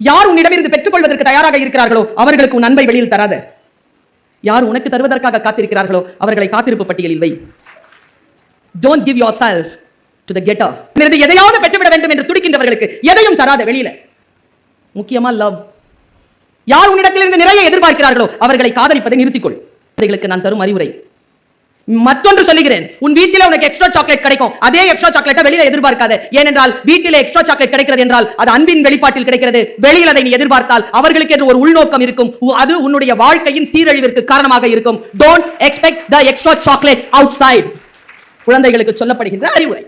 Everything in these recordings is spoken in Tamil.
யார் உன்னிடமிருந்து பெற்றுக்கொள்வதற்கு தயாராக இருக்கிறார்களோ அவர்களுக்கு உன் அன்பை வெளியில் தராத. யார் உனக்கு தருவதற்காக காத்திருக்கிறார்களோ அவர்களை காத்திருப்பு பட்டியலில் வை. Don't give yourself to the getter இருந்து எதையாவது பெற்றுவிட வேண்டும் என்று துடிக்கின்றவர்களுக்கு எதையும் தராத வெளியில. முக்கியமா லவ் யார் உன்னிடத்திலிருந்து நிறைய எதிர்பார்க்கிறார்களோ அவர்களை காதலிப்பதை நிறுத்திக்கொள். இதைகளுக்கு நான் தரும் அறிவுரை. மற்றொன்று சொல்லுகிறேன். உன் வீட்டில் உனக்கு எக்ஸ்ட்ரா சாக்லேட் கிடைக்கும். அதே எக்ஸ்ட்ரா சாக்லேட்டை வெளியில எதிர்பார்க்காத. ஏனென்றால் வீட்டில் எக்ஸ்ட்ரா சாக்லேட் கிடைக்கிறது என்றால் அது அன்பின் வெளிப்பாட்டில் கிடைக்கிறது. வெளியில் அதை நீ எதிர்பார்த்தால் அவர்களுக்கு என்று ஒரு உள்நோக்கம் இருக்கும். அது உன்னுடைய வாழ்க்கையின் சீரழிவிற்கு காரணமாக இருக்கும். Don't expect the extra chocolate outside குழந்தைகளுக்கு சொல்லப்படுகின்ற அறிவுரை.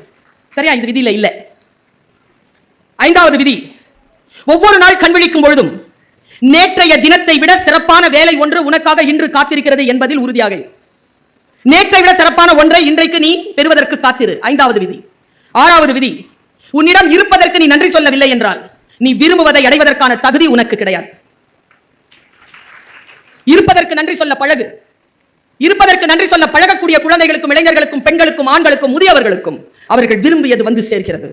சரியா? இது விதியில இல்ல. ஐந்தாவது விதி. ஒவ்வொரு நாள் கண் விழிக்கும் பொழுதும் நேற்றைய தினத்தை விட சிறப்பான வேலை ஒன்று உனக்காக இன்று காத்திருக்கிறது என்பதில் உறுதியாக நேற்றை விட சிறப்பான ஒன்றை இன்றைக்கு நீ பெறுவதற்கு காத்திரு. ஐந்தாவது விதி. ஆறாவது விதி. உன்னிடம் இருப்பதற்கு நீ நன்றி சொல்லவில்லை என்றால் நீ விரும்புவதை அடைவதற்கான தகுதி உனக்கு கிடையாது. இருப்பதற்கு நன்றி சொல்ல பழகு. இருப்பதற்கு நன்றி சொல்ல பழகக்கூடிய குழந்தைகளுக்கும் இளைஞர்களுக்கும் பெண்களுக்கும் ஆண்களுக்கும் முதியவர்களுக்கும் அவர்கள் விரும்பியது வந்து சேர்கிறது.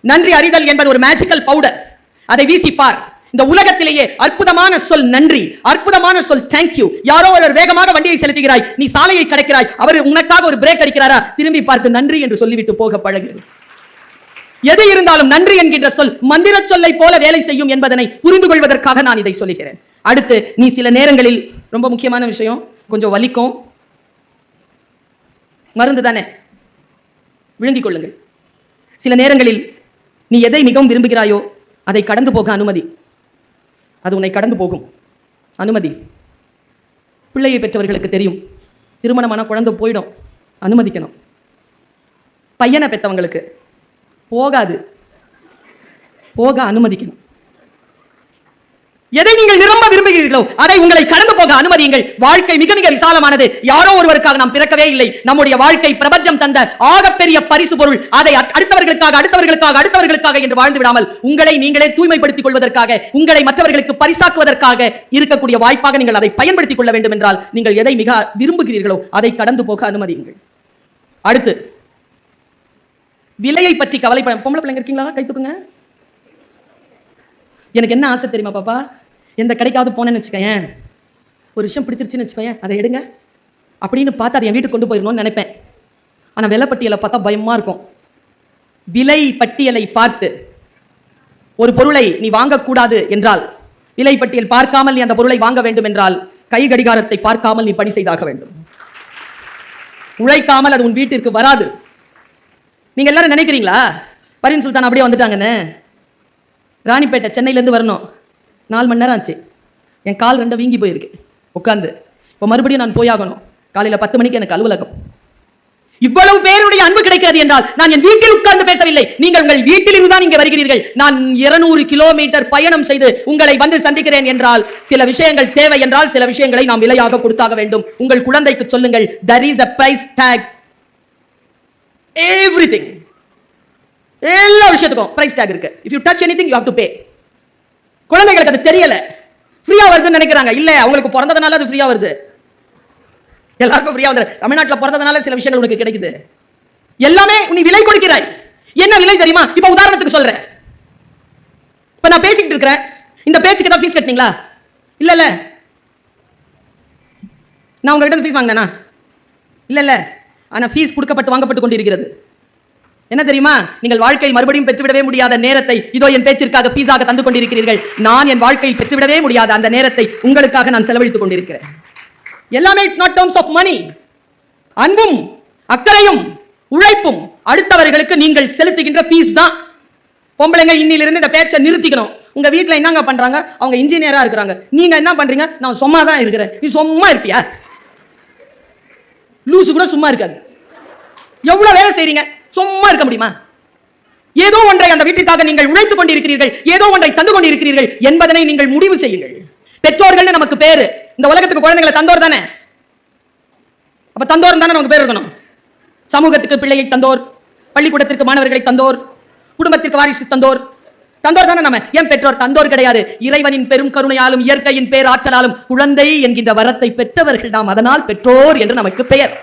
நன்றி அறிதல் என்பது ஒரு மேஜிக்கல் பவுடர் அதை வீசி பார் இந்த உலகத்திலேயே அற்புதமான சொல் நன்றி அற்புதமான சொல் தேங்க்யூ யாரோ ஒரு வேகமாக வண்டியை செலுத்துகிறாய் நீ சாலையை கடக்கிறாய் அவர் உனக்காக ஒரு பிரேக் அடிக்கிறாரா? திரும்பி பார்த்து நன்றி என்று சொல்லிவிட்டு போக பழகு. எது இருந்தாலும் நன்றி என்கின்ற சொல் மந்திர சொல்லை போல வேலை செய்யும் என்பதனை புரிந்து கொள்வதற்காக நான் இதை சொல்லுகிறேன். அடுத்து நீ சில நேரங்களில் ரொம்ப முக்கியமான விஷயம் கொஞ்சம் வலிக்கும். மருந்து தானே? விழுங்கிக் கொள்ளுங்கள். சில நேரங்களில் நீ எதை மிகவும் விரும்புகிறாயோ அதை கடந்து போக அனுமதி. அது உன்னை கடந்து போகும். அனுமதி. பிள்ளையை பெற்றவர்களுக்கு தெரியும். திருமணமான குழந்தை போயிடும். அனுமதிக்கணும். பையனை பெற்றவங்களுக்கு போகாது. போக அனுமதிக்கணும். எதை நீங்கள் நிரம்ப விரும்புகிறீர்களோ அதை உங்களை கடந்து போக அனுமதியுங்கள். வாழ்க்கை மிக மிக விசாலமானது. யாரோ ஒருவருக்காக நாம் பிறக்கவே இல்லை. நம்முடைய வாழ்க்கை பிரபஞ்சம் தந்த ஆகப்பெரிய பரிசு பொருள். அதை அடுத்தவர்களுக்காக அடுத்தவர்களுக்காக அடுத்தவர்களுக்காக என்று வாழ்ந்து விடாமல் உங்களை நீங்களே தூய்மைப்படுத்திக் கொள்வதற்காக உங்களை மற்றவர்களுக்கு பரிசாக்குவதற்காக இருக்கக்கூடிய வாய்ப்பாக நீங்கள் அதை பயன்படுத்திக் கொள்ள வேண்டும் என்றால் நீங்கள் எதை மிக விரும்புகிறீர்களோ அதை கடந்து போக அனுமதியுங்கள். அடுத்து விலையை பற்றி கவலைப்பட பொம்பளை பிள்ளைங்க இருக்கீங்களா? கை தூக்குங்க. எனக்கு என்ன ஆசை தெரியுமா பாப்பா? எந்த கடைக்காவது போனேன்னு வச்சுக்கேன் ஒரு விஷயம் பிடிச்சிருச்சுன்னு வச்சுக்கோயேன். அதை எடுங்க. அப்படின்னு பார்த்து அதை என் வீட்டுக்கு கொண்டு போயிடணும்னு நினைப்பேன். ஆனால் விலைப்பட்டியலை பார்த்தா பயமாக இருக்கும். விலை பட்டியலை பார்த்து. ஒரு பொருளை நீ வாங்கக்கூடாது என்றால் விலை பட்டியல் பார்க்காமல் நீ அந்த பொருளை வாங்க வேண்டும் என்றால் கை கடிகாரத்தை பார்க்காமல் நீ பணி செய்தாக வேண்டும். உழைக்காமல் அது உன் வீட்டிற்கு வராது. நீங்க எல்லாரும் நினைக்கிறீங்களா? பரின் சுல்தான் அப்படியே வந்துட்டாங்கன்னு. ராணிப்பேட்டை சென்னையிலேருந்து வரணும். நாலு மணி நேரம் ஆச்சு. என் கால் ரெண்டும் வீங்கி போயிருக்கு. உட்காந்து இப்போ மறுபடியும் நான் போயாகணும். காலையில் பத்து மணிக்கு எனக்கு அலுவலகம். இவ்வளவு பேருடைய அன்பு கிடைக்கிறது என்றால் நான் என் வீட்டில் உட்கார்ந்து பேசவில்லை. நீங்கள் உங்கள் வீட்டிலிருந்து தான் இங்கே வருகிறீர்கள். நான் 200 கிலோமீட்டர் பயணம் செய்து உங்களை வந்து சந்திக்கிறேன் என்றால் சில விஷயங்கள் தேவை என்றால் சில விஷயங்களை நாம் விலையாக கொடுத்தாக வேண்டும். உங்கள் குழந்தைக்கு சொல்லுங்கள் there is a price tag everything எல்லா விஷயத்துக்கும் பிரைஸ் டேக் இருக்கு. If you touch anything you have to pay குழந்தைகளுக்கு அது தெரியல. ஃப்ரீயா வருதுன்னு நினைக்கிறாங்க. இல்ல அவங்களுக்கு பிறந்ததுனால அது ஃப்ரீயா வருது. எல்லாருக்கும் ஃப்ரீயா வந்து தமிழ்நாட்டில் பிறந்ததுனால சில விஷயங்கள் உனக்கு கிடைக்குது. எல்லாமே நீ விலை கொடுக்கிறாய். என்ன விலை தெரியுமா? இப்ப உதாரணத்துக்கு சொல்றேன். இப்ப நான் பேசிக்கிட்டு இருக்கிறேன். இந்த பேச்சுக்கு தான் ஃபீஸ் கட்டினீங்களா? இல்ல இல்ல. நான் உங்ககிட்ட ஃபீஸ் வாங்கினேனா? இல்ல இல்ல. ஆனா ஃபீஸ் கொடுக்கப்பட்டு வாங்கப்பட்டு கொண்டிருக்கிறது. என்ன தெரியுமா? நீங்கள் வாழ்க்கையில் மறுபடியும் பெற்றுவிடவே முடியாத நேரத்தை இதோ என் பேச்சிற்காக பீஸாக தந்து கொண்டிருக்கிறீர்கள். நான் என் வாழ்க்கையில் பெற்றுவிடவே முடியாத அந்த நேரத்தை உங்களுக்காக நான் செலவழித்துக் கொண்டிருக்கிறேன். எல்லாமே it's not terms of money அன்பும் அக்கறையும் உழைப்பும் அடுத்தவர்களுக்கு நீங்கள் செலுத்துகின்ற ஃபீஸ் தான். பொம்பளைங்க இன்னிலிருந்து இந்த பேச்சை நிறுத்திக்கணும். உங்க வீட்டில் என்னங்க பண்றாங்க? அவங்க இன்ஜினியரா இருக்கிறாங்க. நீங்க என்ன பண்றீங்க? நான் சும்மா தான் இருக்கிறேன். நீ சும்மா இருப்பியா? லூசு கூட சும்மா இருக்காது. எவ்வளவு வேலை செய்றீங்க? சும்மா இருக்க முடியுமா? ஏதோ ஒன்றை அந்த வீட்டிற்காக நீங்கள் உழைத்துக் கொண்டிருக்கிறீர்கள் ஏதோ ஒன்றை தந்து கொண்டிருக்கிறீர்கள் என்பதனை நீங்கள் முடிவு செய்யுங்கள். பெற்றோர்கள் நமக்கு பேரு. இந்த உலகத்துக்கு குழந்தைகளை தந்தோர் தானே? அப்ப தந்தோர் தானே நமக்கு பேர் இருக்கணும்? சமூகத்துக்கு பிள்ளையை தந்தோர் பள்ளிக்கூடத்திற்கு மாணவர்களை தந்தோர் குடும்பத்திற்கு வாரிசு தந்தோர். தந்தோர் தானே நம்ம? ஏன் பெற்றோர் தந்தோர் கிடையாது? இறைவனின் பெரும் கருணையாலும் இயற்கையின் பேர் ஆற்றலாலும் குழந்தை என்கின்ற வரத்தை பெற்றவர்கள் நாம் அதனால் பெற்றோர் என்று நமக்கு பெயர்.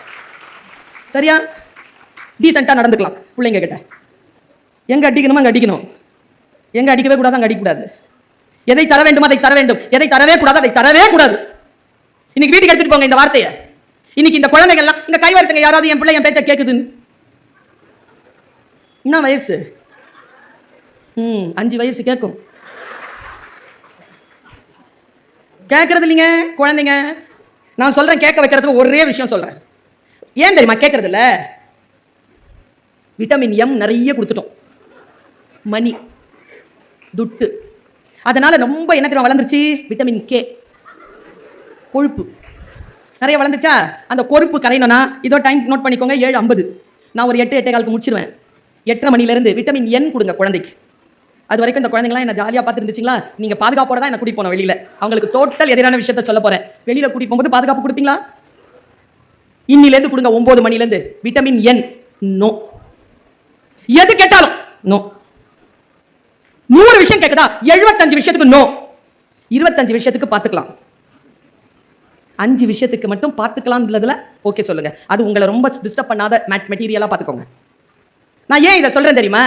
சரியா? டீசெண்டாக நடந்துக்கலாம் பிள்ளைங்க கிட்ட எங்கே அடிக்கணுமோ அங்கே அடிக்கணும். எங்கே அடிக்கவே கூடாது அங்கே அடிக்கக்கூடாது. எதை தர வேண்டும் அதை தர வேண்டும். எதை தரவே கூடாது அதை தரவே கூடாது. இன்னைக்கு வீட்டுக்கு எடுத்துட்டு போங்க இந்த வார்த்தையை. இன்னைக்கு இந்த குழந்தைகள்லாம் இந்த கைவரத்துங்க யாராவது என் பிள்ளை என் பேச்ச கேட்குதுன்னு என்ன வயசு? ம் அஞ்சு வயசு கேட்கும் கேட்கறது இல்லைங்க குழந்தைங்க. நான் சொல்கிறேன் கேட்க வைக்கிறதுக்கு ஒரே விஷயம் சொல்கிறேன் ஏன் தெரியுமா கேட்கறது இல்லை? விட்டமின் எம் நிறைய கொடுத்துட்டோம். மணி துட்டு. அதனால ரொம்ப என்ன தெரியுமா வளர்ந்துருச்சு? விட்டமின் கே கொழுப்பு. நிறைய வளர்ந்துச்சா? அந்த கொழுப்பு கரையணும்னா இதோ டைம் நோட் பண்ணிக்கோங்க ஏழு ஐம்பது. நான் ஒரு எட்டு எட்டே காலுக்கு முடிச்சிருவேன். எட்டரை மணிலேருந்து விட்டமின் என் கொடுங்க குழந்தைக்கு. அது வரைக்கும் இந்த குழந்தைங்களாம் என்ன ஜாலியாக பார்த்துருந்துச்சிங்களா? நீங்கள் பாதுகாப்போட தான் என்ன கூட்டி போனோம் வெளியில். அவங்களுக்கு டோட்டல் எதிரான விஷயத்த சொல்ல போகிறேன் வெளியில் கூட்டி போகும்போது பாதுகாப்பு கொடுப்பீங்களா? இன்னிலேருந்து கொடுங்க ஒம்பது மணிலேருந்து விட்டமின் என் நோ எது கேட்டாலும் நோ நூறு விஷயம் கேக்குதா? எழுபத்தஞ்சு விஷயத்துக்கு நோ இருபத்தஞ்சு விஷயத்துக்கு பார்த்துக்கலாம். அஞ்சு விஷயத்துக்கு மட்டும் பார்த்துக்கலாம்ன்றதுல ஓகே சொல்லுங்க. அது உங்களை ரொம்ப டிஸ்டர்ப் பண்ணாத மெட்டீரியலாக மெட்டீரியலா பார்த்துக்கோங்க. நான் ஏன் இதை சொல்றேன் தெரியுமா?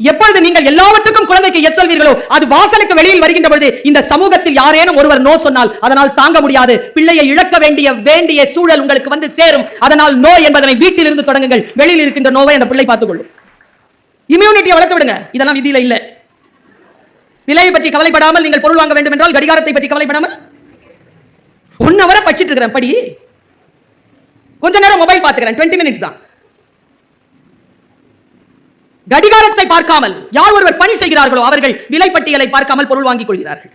எப்பொழுது நீங்கள் எல்லாவற்றுக்கும் குழந்தைக்கு எஸ் சொல்வீர்களோ அது வாசலுக்கு வெளியில் வருகின்ற பொழுது இந்த சமூகத்தில் யாரேனும் ஒருவர் நோ சொன்னால் அதனால் தாங்க முடியாது. பிள்ளையை இழக்க வேண்டிய வேண்டிய சூழல் உங்களுக்கு வந்து சேரும். அதனால் நோ என்பதனை வீட்டிலிருந்து தொடங்குங்கள். வெளியில் இருக்கின்ற நோவை அந்த பிள்ளை பார்த்துக்கொள்ளும். இம்யூனிட்டியை வளர்த்து விடுங்க. இதெல்லாம் விதியில இல்ல. விலையை பற்றி கவலைப்படாமல் நீங்கள் பொருள் வாங்க வேண்டும் என்றால் கடிகாரத்தை பற்றி கவலைப்படாமல் ஒன் ஹவரா படிச்சிட்டு இருக்கிறேன். படி. கொஞ்ச நேரம் மொபைல் பார்த்துக்கிறேன். டுவெண்ட்டி மினிட்ஸ் தான். கடிகாரத்தை பார்க்காமல் யார் ஒருவர் பணி செய்கிறார்களோ அவர்கள் விலை பட்டியலை பார்க்காமல் பொருள் வாங்கிக் கொள்கிறார்கள்.